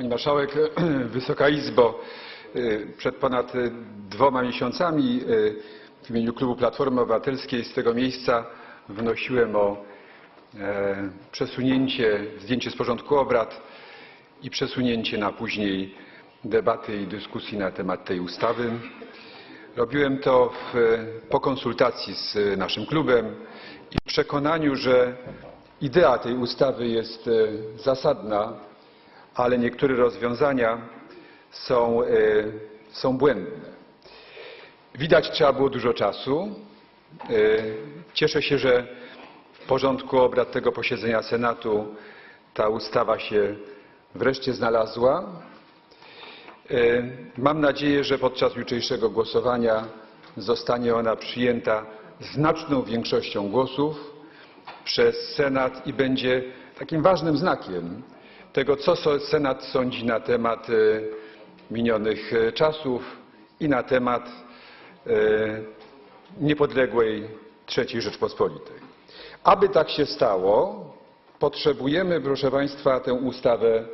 Pani Marszałek, Wysoka Izbo, przed ponad dwoma miesiącami w imieniu klubu Platformy Obywatelskiej z tego miejsca wnosiłem o e, przesunięcie, zdjęcie z porządku obrad i przesunięcie na później debaty i dyskusji na temat tej ustawy. Robiłem to w, po konsultacji z naszym klubem i w przekonaniu, że idea tej ustawy jest e, zasadna, ale niektóre rozwiązania są, e, są błędne. Widać, trzeba było dużo czasu. E, Cieszę się, że w porządku obrad tego posiedzenia Senatu ta ustawa się wreszcie znalazła. E, Mam nadzieję, że podczas jutrzejszego głosowania zostanie ona przyjęta znaczną większością głosów przez Senat i będzie takim ważnym znakiem tego, co Senat sądzi na temat e, minionych e, czasów i na temat e, niepodległej III Rzeczpospolitej. Aby tak się stało, potrzebujemy, proszę Państwa, tę ustawę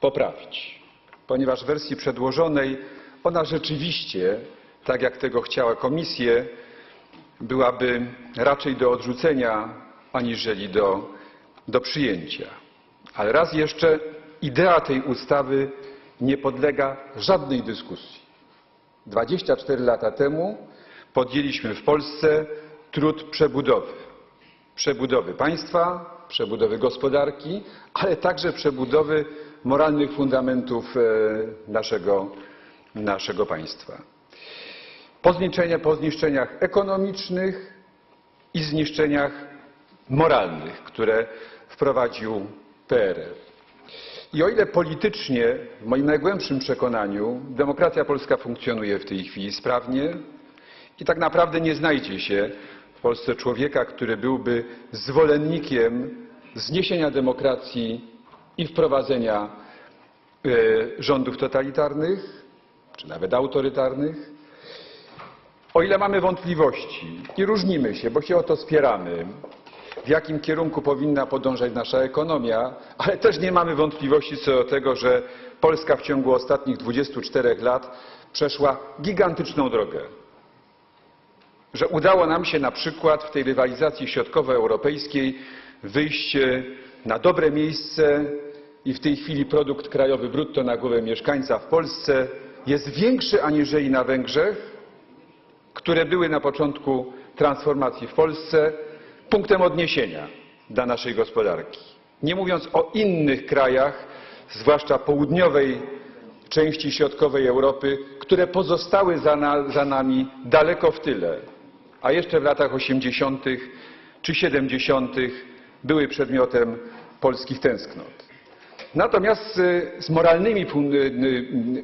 poprawić, ponieważ w wersji przedłożonej ona rzeczywiście, tak jak tego chciała komisja, byłaby raczej do odrzucenia aniżeli do, do przyjęcia. Ale raz jeszcze idea tej ustawy nie podlega żadnej dyskusji. 24 lata temu podjęliśmy w Polsce trud przebudowy. Przebudowy państwa, przebudowy gospodarki, ale także przebudowy moralnych fundamentów e, naszego, naszego państwa. Po, po zniszczeniach ekonomicznych i zniszczeniach moralnych, które wprowadził PRL. I o ile politycznie, w moim najgłębszym przekonaniu, demokracja polska funkcjonuje w tej chwili sprawnie i tak naprawdę nie znajdzie się w Polsce człowieka, który byłby zwolennikiem zniesienia demokracji i wprowadzenia e, rządów totalitarnych, czy nawet autorytarnych. O ile mamy wątpliwości i różnimy się, bo się o to spieramy, w jakim kierunku powinna podążać nasza ekonomia, ale też nie mamy wątpliwości co do tego, że Polska w ciągu ostatnich 24 lat przeszła gigantyczną drogę. Że udało nam się na przykład w tej rywalizacji środkowoeuropejskiej wyjść e, na dobre miejsce i w tej chwili produkt krajowy brutto na głowę mieszkańca w Polsce jest większy aniżeli na Węgrzech, które były na początku transformacji w Polsce punktem odniesienia dla naszej gospodarki. Nie mówiąc o innych krajach, zwłaszcza południowej części środkowej Europy, które pozostały za, na, za nami daleko w tyle, a jeszcze w latach 80. czy 70. były przedmiotem polskich tęsknot. Natomiast y, z moralnymi y,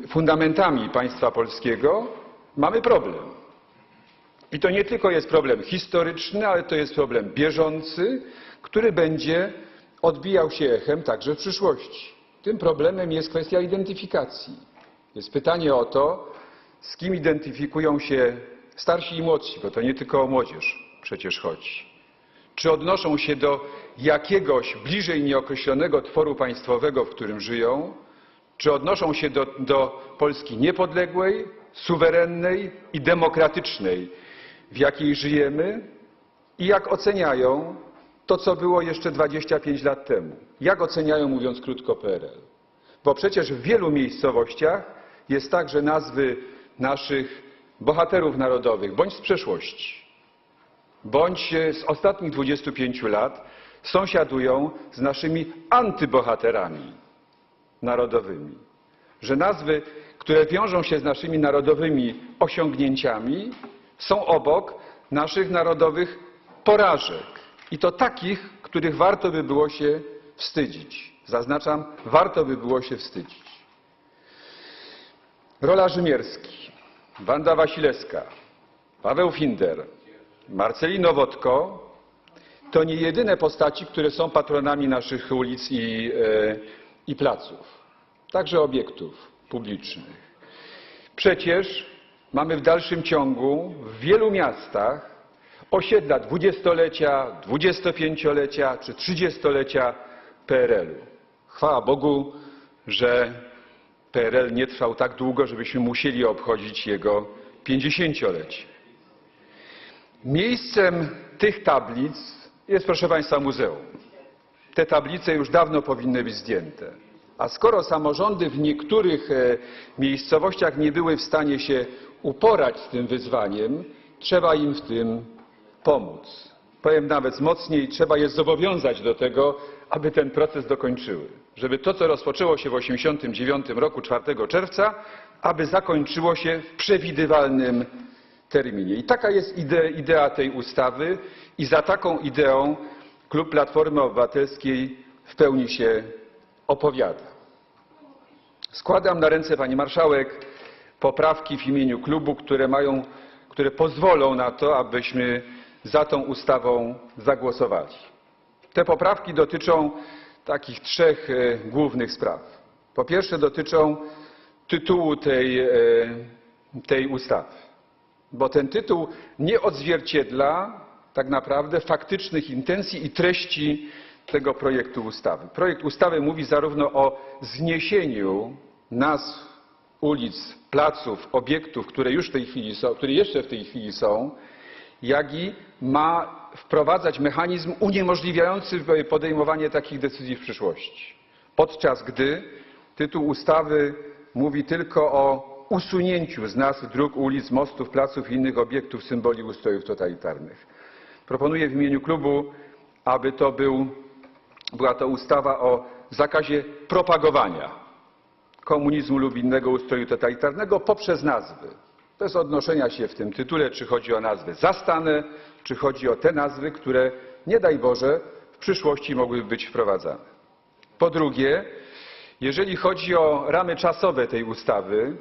y, fundamentami państwa polskiego mamy problem. I to nie tylko jest problem historyczny, ale to jest problem bieżący, który będzie odbijał się echem także w przyszłości. Tym problemem jest kwestia identyfikacji. Jest pytanie o to, z kim identyfikują się starsi i młodsi, bo to nie tylko o młodzież przecież chodzi. Czy odnoszą się do jakiegoś bliżej nieokreślonego tworu państwowego, w którym żyją, czy odnoszą się do, do Polski niepodległej, suwerennej i demokratycznej, w jakiej żyjemy i jak oceniają to, co było jeszcze 25 lat temu. Jak oceniają, mówiąc krótko, PRL. Bo przecież w wielu miejscowościach jest tak, że nazwy naszych bohaterów narodowych, bądź z przeszłości, bądź z ostatnich 25 lat, sąsiadują z naszymi antybohaterami narodowymi. Że nazwy, które wiążą się z naszymi narodowymi osiągnięciami, są obok naszych narodowych porażek. I to takich, których warto by było się wstydzić. Zaznaczam, warto by było się wstydzić. Rola Rzymierski, Wanda Wasilewska, Paweł Finder, Marcelino Wodko to nie jedyne postaci, które są patronami naszych ulic i, e, i placów, także obiektów publicznych. Przecież mamy w dalszym ciągu w wielu miastach osiedla dwudziestolecia, dwudziestopięciolecia czy trzydziestolecia PRL-u. Chwała Bogu, że PRL nie trwał tak długo, żebyśmy musieli obchodzić jego 50-lecie. Miejscem tych tablic jest, proszę Państwa, muzeum. Te tablice już dawno powinny być zdjęte. A skoro samorządy w niektórych e, miejscowościach nie były w stanie się uporać z tym wyzwaniem, trzeba im w tym pomóc. Powiem nawet mocniej, trzeba je zobowiązać do tego, aby ten proces dokończyły. Żeby to, co rozpoczęło się w 1989 roku 4 czerwca, aby zakończyło się w przewidywalnym terminie. I taka jest ide, idea tej ustawy i za taką ideą klub Platformy Obywatelskiej w pełni się opowiada. Składam na ręce pani marszałek poprawki w imieniu klubu, które mają, które pozwolą na to, abyśmy za tą ustawą zagłosowali. Te poprawki dotyczą takich trzech e, głównych spraw. Po pierwsze dotyczą tytułu tej, e, tej ustawy, bo ten tytuł nie odzwierciedla tak naprawdę faktycznych intencji i treści tego projektu ustawy. Projekt ustawy mówi zarówno o zniesieniu nazw ulic, placów, obiektów, które już w tej chwili są, które jeszcze w tej chwili są, jak i ma wprowadzać mechanizm uniemożliwiający podejmowanie takich decyzji w przyszłości. Podczas gdy tytuł ustawy mówi tylko o usunięciu z nazw dróg, ulic, mostów, placów i innych obiektów symboli ustrojów totalitarnych. Proponuję w imieniu klubu, aby to był, była to ustawa o zakazie propagowania komunizmu lub innego ustroju totalitarnego poprzez nazwy. Bez odnoszenia się w tym tytule, czy chodzi o nazwy zastane, czy chodzi o te nazwy, które nie daj Boże w przyszłości mogłyby być wprowadzane. Po drugie, jeżeli chodzi o ramy czasowe tej ustawy,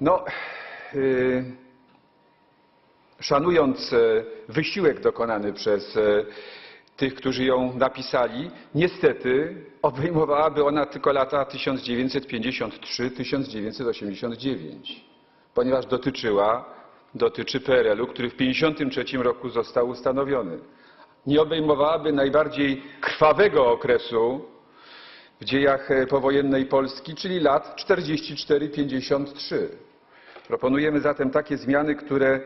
no, yy, szanując e, wysiłek dokonany przez e, tych, którzy ją napisali, niestety obejmowałaby ona tylko lata 1953-1989, ponieważ dotyczyła, dotyczy PRL-u, który w 1953 roku został ustanowiony. Nie obejmowałaby najbardziej krwawego okresu w dziejach e, powojennej Polski, czyli lat 44-53. Proponujemy zatem takie zmiany, które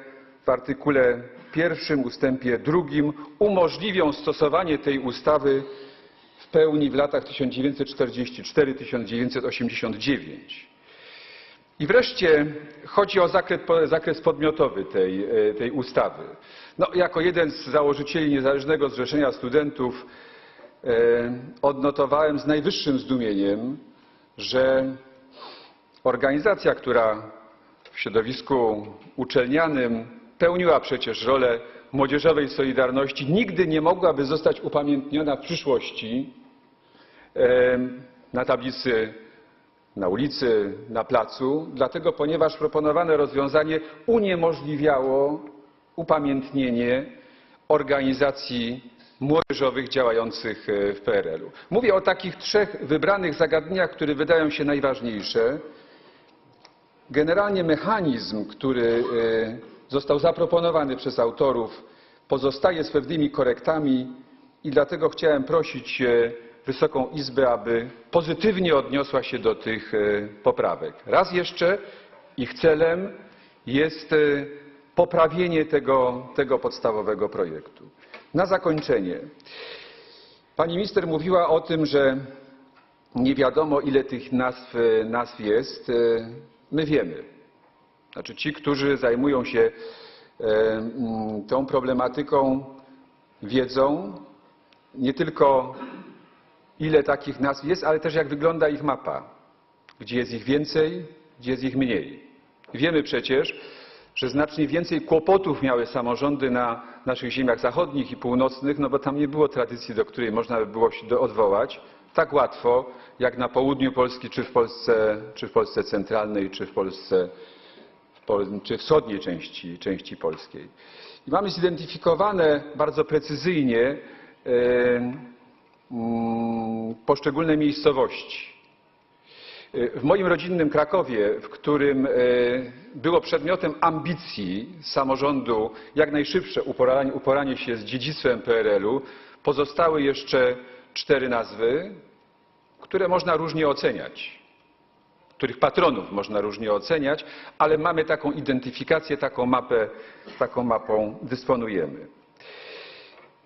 w artykule pierwszym ustępie drugim umożliwią stosowanie tej ustawy w pełni w latach 1944-1989. I wreszcie chodzi o zakres, zakres podmiotowy tej, e, tej ustawy. No, jako jeden z założycieli Niezależnego Zrzeszenia Studentów e, odnotowałem z najwyższym zdumieniem, że organizacja, która w środowisku uczelnianym pełniła przecież rolę młodzieżowej solidarności, nigdy nie mogłaby zostać upamiętniona w przyszłości na tablicy, na ulicy, na placu, dlatego ponieważ proponowane rozwiązanie uniemożliwiało upamiętnienie organizacji młodzieżowych działających e, w PRL-u. Mówię o takich trzech wybranych zagadnieniach, które wydają się najważniejsze. Generalnie mechanizm, który e, został zaproponowany przez autorów, pozostaje z pewnymi korektami i dlatego chciałem prosić e, Wysoką Izbę, aby pozytywnie odniosła się do tych e, poprawek. Raz jeszcze ich celem jest e, poprawienie tego, tego podstawowego projektu. Na zakończenie. Pani minister mówiła o tym, że nie wiadomo ile tych nazw, nazw jest. My wiemy. Znaczy ci, którzy zajmują się e, mm, tą problematyką, wiedzą nie tylko ile takich nazw jest, ale też jak wygląda ich mapa, gdzie jest ich więcej, gdzie jest ich mniej. Wiemy przecież, że znacznie więcej kłopotów miały samorządy na naszych ziemiach zachodnich i północnych, no bo tam nie było tradycji, do której można by było się odwołać tak łatwo, jak na południu Polski, czy w Polsce, czy w Polsce centralnej, czy w Polsce czy wschodniej części, części polskiej. I mamy zidentyfikowane bardzo precyzyjnie e, mm, poszczególne miejscowości. E, w moim rodzinnym Krakowie, w którym e, było przedmiotem ambicji samorządu jak najszybsze uporanie, uporanie się z dziedzictwem PRL-u, pozostały jeszcze cztery nazwy, które można różnie oceniać. Których patronów można różnie oceniać, ale mamy taką identyfikację, taką mapę, taką mapą dysponujemy.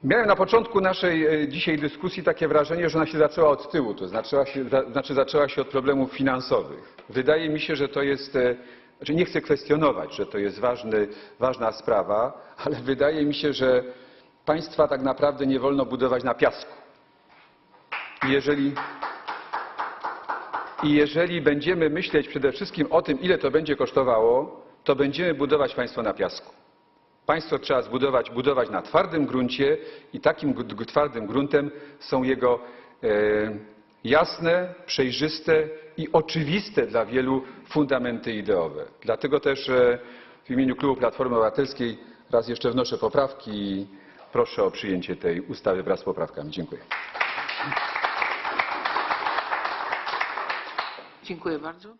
Miałem na początku naszej e, dzisiaj dyskusji takie wrażenie, że ona się zaczęła od tyłu, to znaczy zaczęła się od problemów finansowych. Wydaje mi się, że to jest, e, znaczy nie chcę kwestionować, że to jest ważny, ważna sprawa, ale wydaje mi się, że państwa tak naprawdę nie wolno budować na piasku. Jeżeli, I jeżeli będziemy myśleć przede wszystkim o tym, ile to będzie kosztowało, to będziemy budować państwo na piasku. Państwo trzeba zbudować, budować na twardym gruncie i takim twardym gruntem są jego e, jasne, przejrzyste i oczywiste dla wielu fundamenty ideowe. Dlatego też e, w imieniu Klubu Platformy Obywatelskiej raz jeszcze wnoszę poprawki i proszę o przyjęcie tej ustawy wraz z poprawkami. Dziękuję. Dziękuję bardzo.